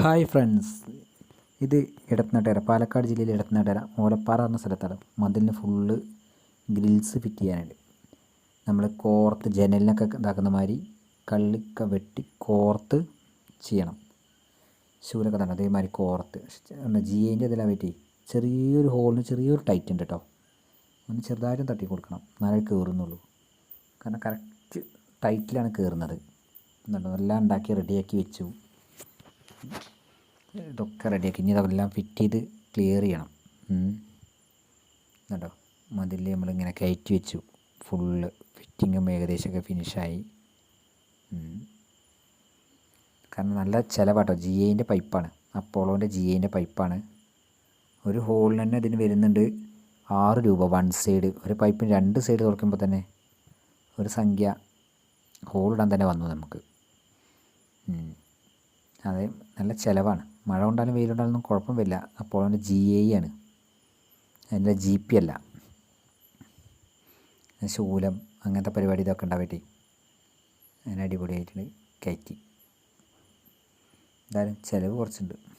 Hi friends. ഇത് ഇടത്തനട്ടര പാലക്കാട് ജില്ലയിൽ ഇടത്തനട്ടര മൂലപ്പാറ എന്ന സ്ഥലത്താണ്. മതിലിന് ഫുള്ള് ഗ്രിൽസ് ഫിറ്റ് ചെയ്യാനുണ്ട് നമ്മൾ കോർത്ത് ജനലിനൊക്കെ ഇതാക്കുന്ന മാതിരി കള്ളിക്ക വെട്ടി കോർത്ത് ചെയ്യണം. ശൂലൊക്കെ തന്നെ അതേമാതിരി കോർത്ത്. ജി എന്റെ ഇതിലാണ് പറ്റി ചെറിയൊരു ഹോളിന് ചെറിയൊരു ടൈറ്റ് ഉണ്ട് കേട്ടോ ഒന്ന് ചെറുതായിട്ട് തട്ടി കൊടുക്കണം. എന്നാലേ കയറുന്നുള്ളൂ കാരണം കറക്റ്റ് ടൈറ്റിലാണ് കയറുന്നത് എന്നിട്ട് എല്ലാം ഉണ്ടാക്കി റെഡിയാക്കി വെച്ചു. ഇതൊക്കെ റെഡിയാക്കി ഇനി ഇതെല്ലാം ഫിറ്റ് ചെയ്ത് ക്ലിയർ ചെയ്യണം. കേട്ടോ മതിൽ നമ്മളിങ്ങനെ കയറ്റി വെച്ചു. ഫുള്ള് ഫിറ്റിങ്ങും ഏകദേശമൊക്കെ ഫിനിഷായി കാരണം നല്ല ചിലവാട്ടോ. ജി ഐന്റെ പൈപ്പാണ് അപ്പോളോന്റെ ജി ഐന്റെ പൈപ്പാണ് ഒരു ഹോളിന് തന്നെ ഇതിന് വരുന്നുണ്ട്. ആറ് രൂപ. വൺ സൈഡ് ഒരു പൈപ്പിന് രണ്ട് സൈഡ് തുറക്കുമ്പോൾ തന്നെ ഒരു സംഖ്യ ഹോളിടാൻ തന്നെ വന്നു നമുക്ക്. അതെ നല്ല ചിലവാണ്. മഴ കൊണ്ടാലും വെയിലുണ്ടാലും കുഴപ്പം വരില്ല അപ്പോൾ അവന്റെ ജി എ ആണ്. അതിന്റെ ജി പി അല്ല. ശൂലം അങ്ങനത്തെ പരിപാടി ഇതൊക്കെ ഉണ്ടാവട്ടെ. അതിന് അടിപൊളിയായിട്ടുണ്ട് കയറ്റി. എന്തായാലും ചിലവ് കുറച്ചുണ്ട്.